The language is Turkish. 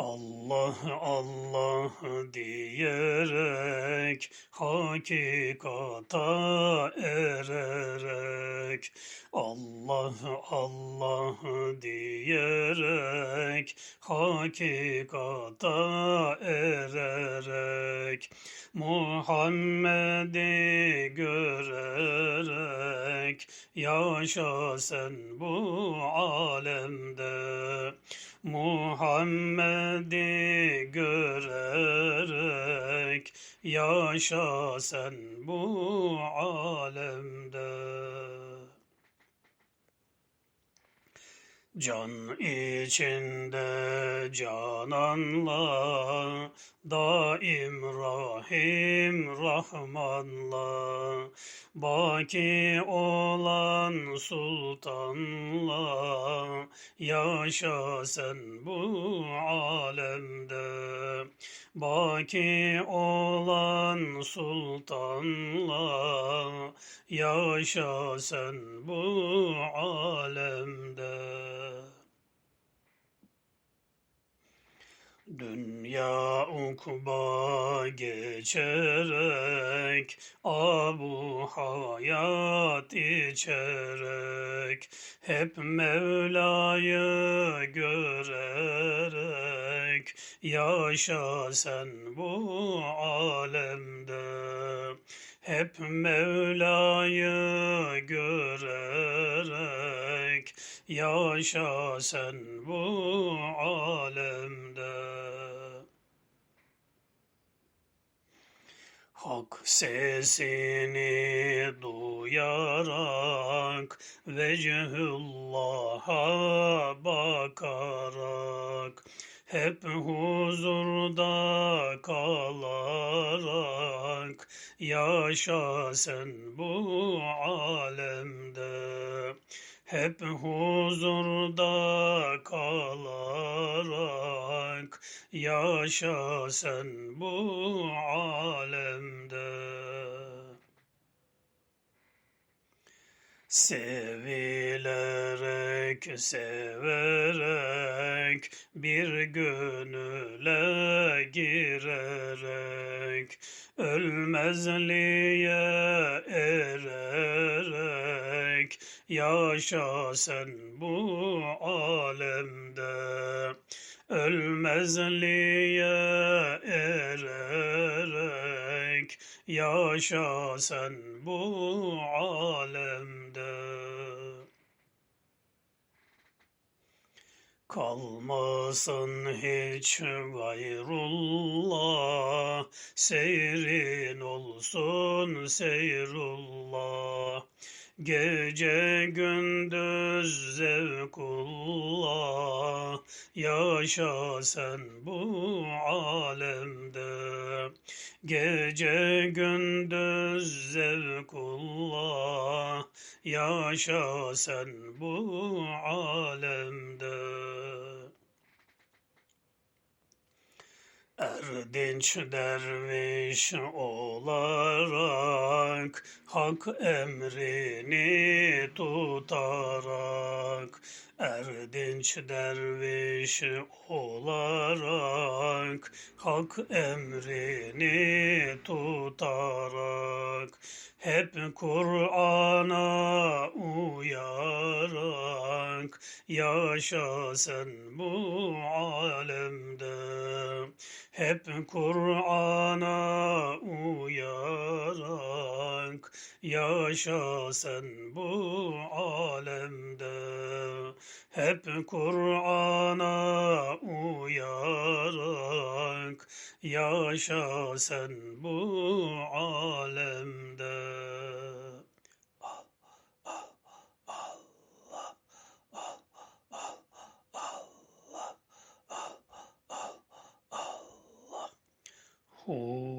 Allah Allah diyerek hakikata ererek. Allah Allah diyerek hakikata ererek. Muhammed'i görerek yaşa sen bu alemde Muhammed'i görerek yaşa sen bu alemde. Can içinde cananla, daim Rahim Rahmanla, baki olan sultanla, yaşa sen bu alemde. Baki olan sultanla, yaşa sen bu alemde. Dünya ukba geçerek, abu hayat içerek, hep Mevla'yı görerek, yaşa sen bu alemde. Hep Mevla'yı görerek, yaşa sen bu alemde. Hak sesini duyarak, vecehullah'a bakarak, hep huzurda kalarak, yaşa sen bu alemde. Hep huzurda kalarak, yaşa sen bu alemde. Sevilerek, severek, bir gönüle girerek, ölmezliğe ererek, yaşa sen bu alemde. Ölmezliğe ererek, yaşa sen bu alemde. Kalmasın hiç gayrullah, seyrin olsun seyrullah. Gece gündüz zevkullah, yaşa sen bu alemde. Gece gündüz zevkullah, yaşa sen bu alemde. Erdinç derviş olarak, hak emrini tutarak, Erdinç derviş olarak, hak emrini tutarak, hep Kur'an'a uyarak, yaşa sen bu alemde. Hep Kur'an'a uyarak, yaşa sen bu alemde. Hep Kur'an'a uyarak, yaşa sen bu alemde. com